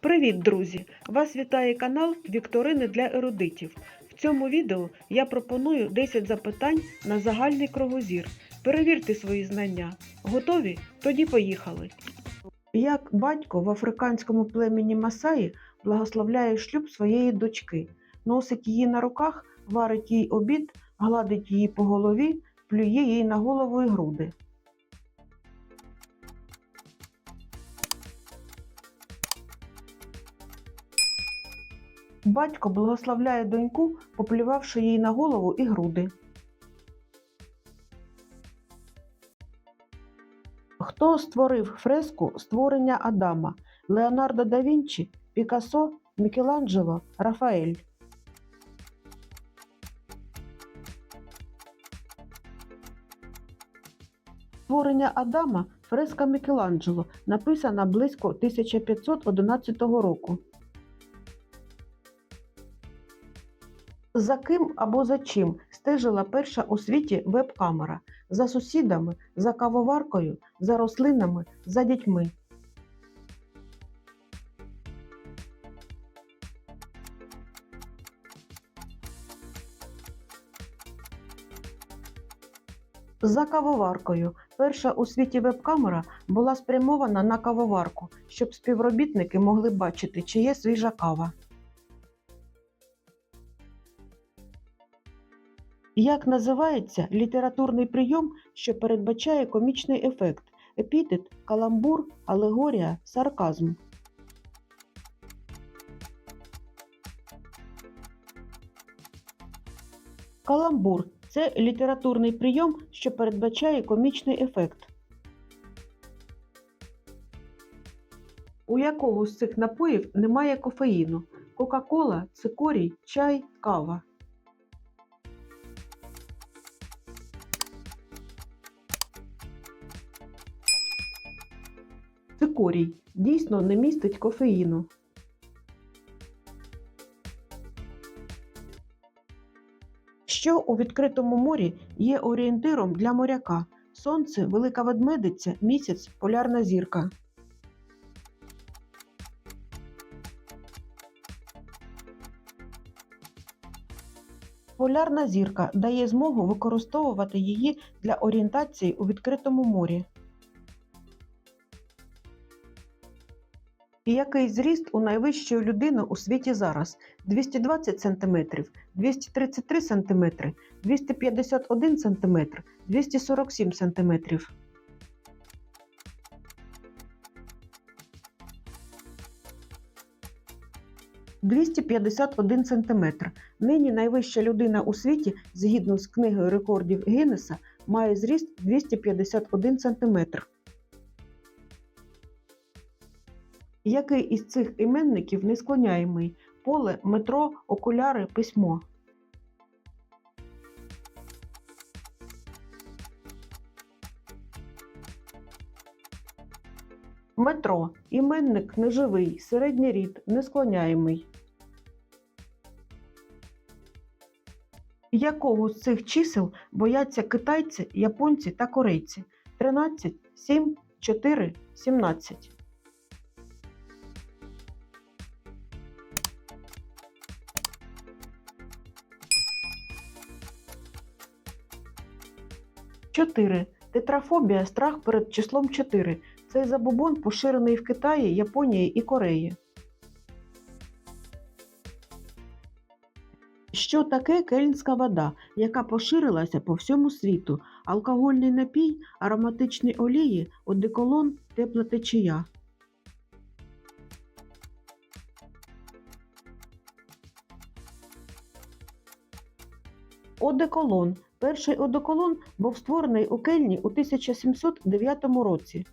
Привіт, друзі! Вас вітає канал Вікторини для ерудитів. В цьому відео я пропоную 10 запитань на загальний кругозір. Перевірте свої знання. Готові? Тоді поїхали. Як батько в африканському племені Масаї благословляє шлюб своєї дочки, носить її на руках, варить їй обід, гладить її по голові, плює їй на голову і груди. Батько благословляє доньку, поплювавши їй на голову і груди. Хто створив фреску створення Адама? Леонардо да Вінчі, Пікассо, Мікеланджело, Рафаель. Створення Адама фреска Мікеланджело написана близько 1511 року. За ким або за чим стежила перша у світі веб-камера? За сусідами, за кавоваркою, за рослинами, за дітьми. За кавоваркою. Перша у світі веб-камера була спрямована на кавоварку, щоб співробітники могли бачити, чи є свіжа кава. Як називається літературний прийом, що передбачає комічний ефект? Епітет, каламбур, алегорія, сарказм. Каламбур це літературний прийом, що передбачає комічний ефект. У якого з цих напоїв немає кофеїну? Кока-кола, цикорій, чай, кава. Цикорій дійсно не містить кофеїну. Що у відкритому морі є орієнтиром для моряка? Сонце, велика ведмедиця, місяць, полярна зірка. Полярна зірка дає змогу використовувати її для орієнтації у відкритому морі. І який зріст у найвищої людини у світі зараз? 220 см, 233 см, 251 см, 247 см. «251 см. Нині найвища людина у світі, згідно з книгою рекордів Гіннеса, має зріст 251 см. Який із цих іменників несклоняємий? Поле, метро, окуляри, письмо. Метро. Іменник неживий, середній рід, несклоняємий. Якого з цих чисел бояться китайці, японці та корейці? 13, 7, 4, 17. Чотири. Тетрафобія страх перед числом 4. Цей забобон поширений в Китаї, Японії і Кореї. Що таке кельнська вода, яка поширилася по всьому світу? Алкогольний напій, ароматичні олії, одеколон, тепла течія. Одеколон. Перший одеколон був створений у Кельні у 1709 році.